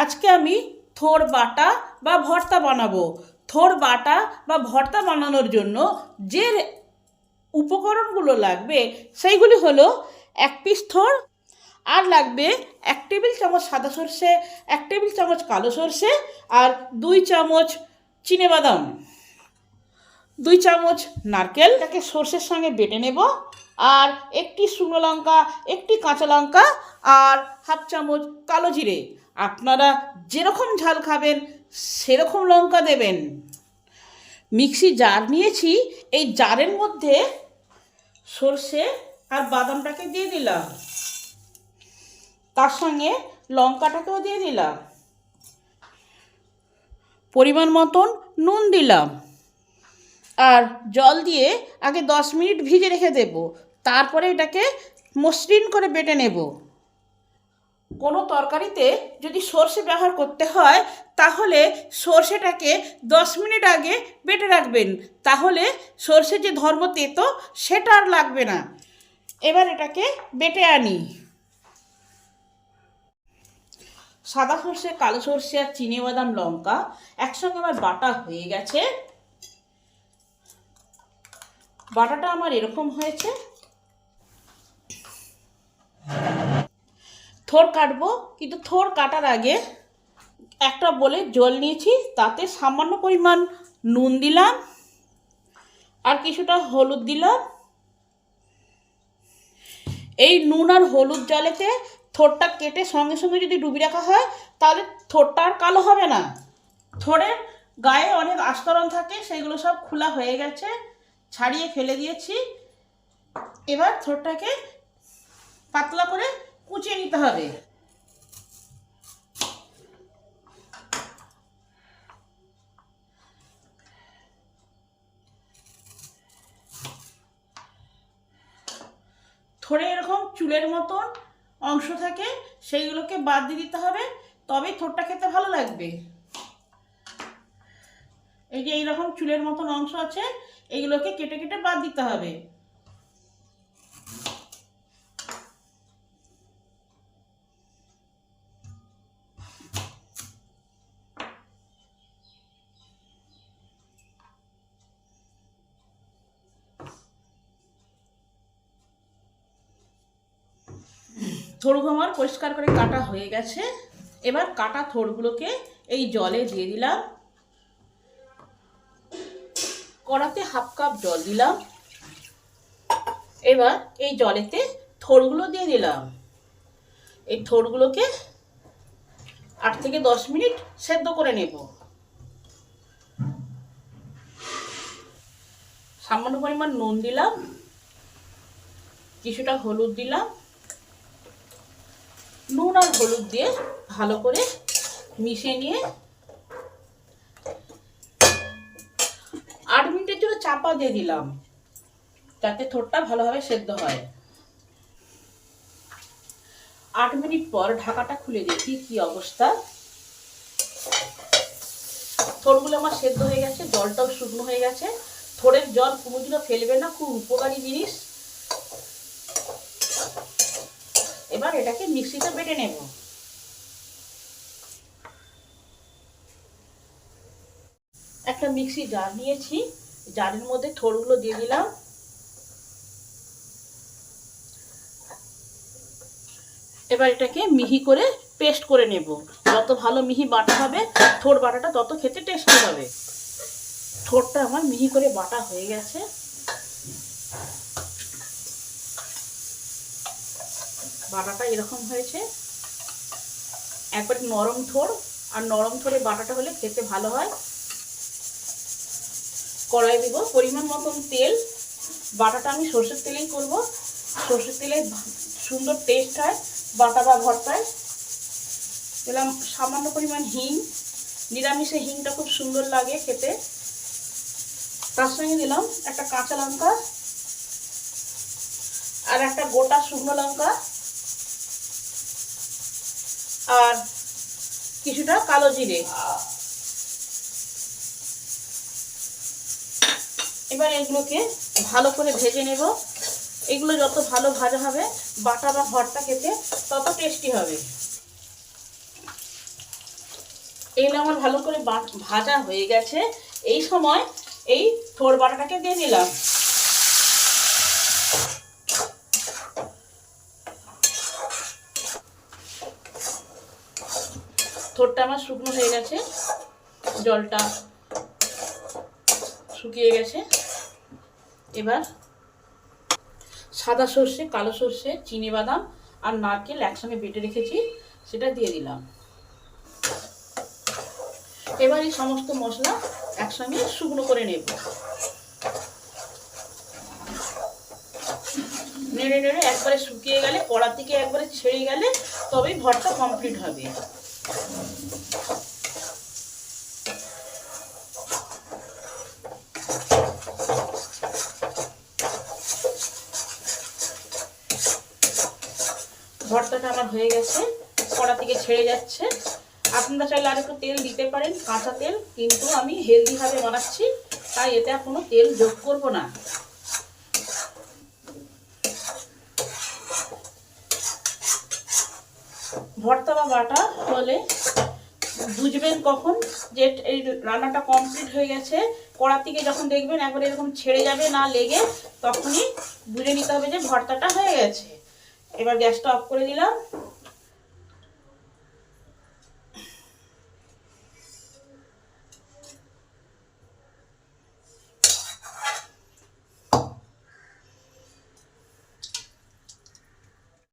আজকে আমি থোর বাটা বা ভর্তা বানাবো। থোড় বাটা বা ভর্তা বানানোর জন্য যে উপকরণগুলো লাগবে, সেইগুলি হলো এক পিস থোড় আর লাগবে এক টেবিল চামচ সাদা সর্ষে, এক টেবিল চামচ কালো সর্ষে, আর দুই চামচ চিনেবাদাম দুই চামচ নারকেল তাকে সর্ষের সঙ্গে বেটে নেব, আর একটি শুকনো লঙ্কা, একটি কাঁচা লঙ্কা, আর হাফ চামচ কালো জিরে। আপনারা যেরকম ঝাল খাবেন, সেরকম লঙ্কা দেবেন। মিক্সি জার নিয়েছি, এই জারের মধ্যে সর্ষে আর বাদামটাকে দিয়ে দিলাম। তার সঙ্গে লঙ্কাটাকেও দিয়ে দিলাম। পরিমাণ মতন নুন দিলাম। আর জল দিয়ে আগে দশ মিনিট ভিজে রেখে দেব। তারপরে এটাকে মসৃণ করে বেটে নেব। কোনো তরকারিতে যদি সর্ষে ব্যবহার করতে হয়, তাহলে সর্ষেটাকে দশ মিনিট আগে বেটে রাখবেন। তাহলে সর্ষের যে ধর্ম তেতো, সেটা আর লাগবে না। এবার এটাকে বেটে আনি। সাদা সর্ষে, কালো সর্ষে আর চিনে, বাদাম, লঙ্কা একসঙ্গে আমার বাটা হয়ে গেছে। বাটাটা আমার এরকম হয়েছে। থোর কাটবো, কিন্তু থোর কাটার আগে একটা বলে জল নিয়েছি, তাতে সামান্য পরিমাণ নুন দিলাম, আর কিছুটা হলুদ দিলাম। এই নুন আর হলুদ জলেতে থোরটা কেটে সঙ্গে সঙ্গে যদি ডুবি রাখা হয়, তাহলে থোরটা আর কালো হবে না। থোড়ের গায়ে অনেক আস্তরণ থাকে, সেগুলো সব খোলা হয়ে গেছে, ছাড়িয়ে ফেলে দিয়েছি। এবার থোরটাকে পাতলা করে কুচিয়ে নিতে হবে। থোড়ে এরকম চুলের মতন অংশ থাকে, সেইগুলোকে বাদ দিয়ে দিতে হবে, তবেই থোরটা খেতে ভালো লাগবে। এই যে এইরকম চুলের মতন অংশ আছে, এইগুলোকে কেটে কেটে বাদ দিতে হবে। থোড়গুলো আমার পরিষ্কার করে কাটা হয়ে গেছে। এবার কাটা থোড়গুলোকে এই জলে দিয়ে দিলাম। কড়াতে হাফ কাপ জল দিলাম। এবার এই জলেতে থোড়গুলো দিয়ে দিলাম। এই থোড়গুলোকে আট থেকে দশ মিনিট সেদ্ধ করে নেব। সামান্য পরিমাণ নুন দিলাম। কিছুটা হলুদ দিলাম। নুন আর হলুদ দিয়ে ভালো করে মিশিয়ে নিয়ে আট মিনিটের জন্য চাপা দিয়ে দিলাম, যাতে থোরটা ভালোভাবে সেদ্ধ হয়। আট মিনিট পর ঢাকাটা খুলে দেখি কি অবস্থা। থোরগুলো আমার সেদ্ধ হয়ে গেছে, জলটাও শুকনো হয়ে গেছে। থোড়ের জল কোনোদিনও ফেলবে না, খুব উপকারী জিনিস। এবার এটাকে মিক্সিতে বেটে নেব। একটা মিক্সি জার নিয়েছি, জারের মধ্যে থোড়গুলো দিয়ে দিলাম। এবার এটাকে মিহি করে পেস্ট করে নেব। যত ভালো মিহি বাটা হবে, থোড় বাটাটা তত খেতে টেস্টি হবে। থোড়টা আমার মিহি করে বাটা হয়ে গেছে। বাটাটা এরকম হয়েছে। একবার নরম থোড় আর নরম থোড়ে বাটাটা হলে খেতে ভালো হয়। কড়াই দিব, পরিমাণ মতন তেল। বাটাটা আমি সর্ষের তেলেই করব। সর্ষের তেলে সুন্দর টেস্ট হয়, বাটা বা ভর্তায়। দিলাম সামান্য পরিমাণ হিং। নিরামিষে হিংটা খুব সুন্দর লাগে খেতে। তার সঙ্গে দিলাম একটা কাঁচা লঙ্কা। আর একটা গোটা শুকনো লঙ্কা। আর কিছুটা কালো জিরে। এবার এগুলোকে ভালো করে ভেজে নেব। এগুলো যত ভালো ভাজা হবে, বাটা বা ভর্তা খেতে তত টেস্টি হবে। তেল আমার ভালো করে ভাজা হয়ে গেছে। এই সময় এই থোড় বাটাটাকে দিয়ে দিলাম। থোড়টা আমার শুকনো হয়ে গেছে। জলটা শুকিয়ে গেছে। এবার সাদা সর্ষে, কালো সর্ষে, চিনি বাদাম আর নারকেল একসঙ্গে বেটে রেখেছি, সেটা দিয়ে দিলাম। এবার এই সমস্ত মশলা একসঙ্গে শুকনো করে নেব। নেড়ে নেড়ে একবারে শুকিয়ে গেলে কড়া থেকে একবারে ছেড়ে গেলে তবেই ভরটা কমপ্লিট হবে। ভর্তাটা আমার হয়ে গেছে, কড়া থেকে ছেড়ে যাচ্ছে। আপনারা চাইলে আর একটু তেল দিতে পারেন, কাঁচা তেল, কিন্তু আমি হেলদিভাবে বানাচ্ছি, তাই এতে কোনো তেল যোগ করব না। ভর্তা বা বাটা হলে বুঝবেন কখন যে এই রান্নাটা কমপ্লিট হয়ে গেছে। কড়ার থেকে যখন দেখবেন একবার এরকম ছেড়ে যাবে না লেগে, তখনই বুঝে নিতে হবে যে ভর্তাটা হয়ে গেছে। এবার গ্যাসটা অফ করে দিলাম।